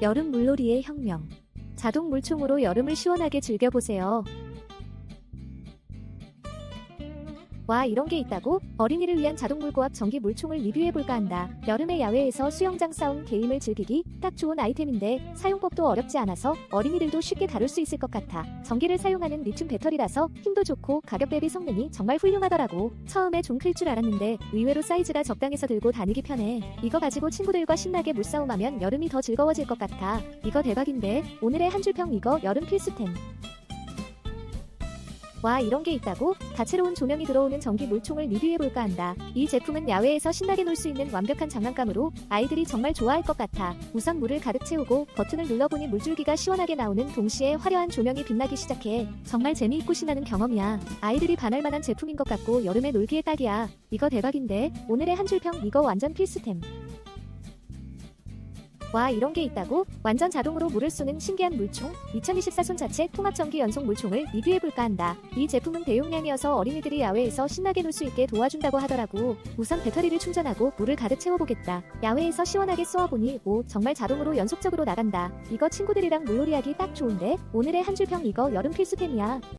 여름 물놀이의 혁명. 자동 물총으로 여름을 시원하게 즐겨보세요. 와 이런 게 있다고? 어린이를 위한 자동 물고압 전기 물총을 리뷰해볼까 한다. 여름에 야외에서 수영장 사운 게임을 즐기기 딱 좋은 아이템인데 사용법도 어렵지 않아서 어린이들도 쉽게 다룰 수 있을 것 같아. 전기를 사용하는 리튬 배터리라서 힘도 좋고 가격 대비 성능이 정말 훌륭하더라고. 처음에 좀 클 줄 알았는데 의외로 사이즈가 적당해서 들고 다니기 편해. 이거 가지고 친구들과 신나게 물싸움하면 여름이 더 즐거워질 것 같아. 이거 대박인데 오늘의 한 줄 평 이거 여름 필수템. 와 이런 게 있다고? 다채로운 조명이 들어오는 전기 물총을 리뷰해볼까 한다. 이 제품은 야외에서 신나게 놀 수 있는 완벽한 장난감으로 아이들이 정말 좋아할 것 같아. 우선 물을 가득 채우고 버튼을 눌러보니 물줄기가 시원하게 나오는 동시에 화려한 조명이 빛나기 시작해. 정말 재미있고 신나는 경험이야. 아이들이 반할 만한 제품인 것 같고 여름에 놀기에 딱이야. 이거 대박인데 오늘의 한 줄 평 이거 완전 필수템. 와 이런 게 있다고? 완전 자동으로 물을 쏘는 신기한 물총. 2024 손자체 통합전기 연속 물총을 리뷰해볼까 한다. 이 제품은 대용량이어서 어린이들이 야외에서 신나게 놀 수 있게 도와준다고 하더라고. 우선 배터리를 충전하고 물을 가득 채워보겠다. 야외에서 시원하게 쏘아보니 오 정말 자동으로 연속적으로 나간다. 이거 친구들이랑 물놀이하기 딱 좋은데? 오늘의 한 줄평 이거 여름 필수템이야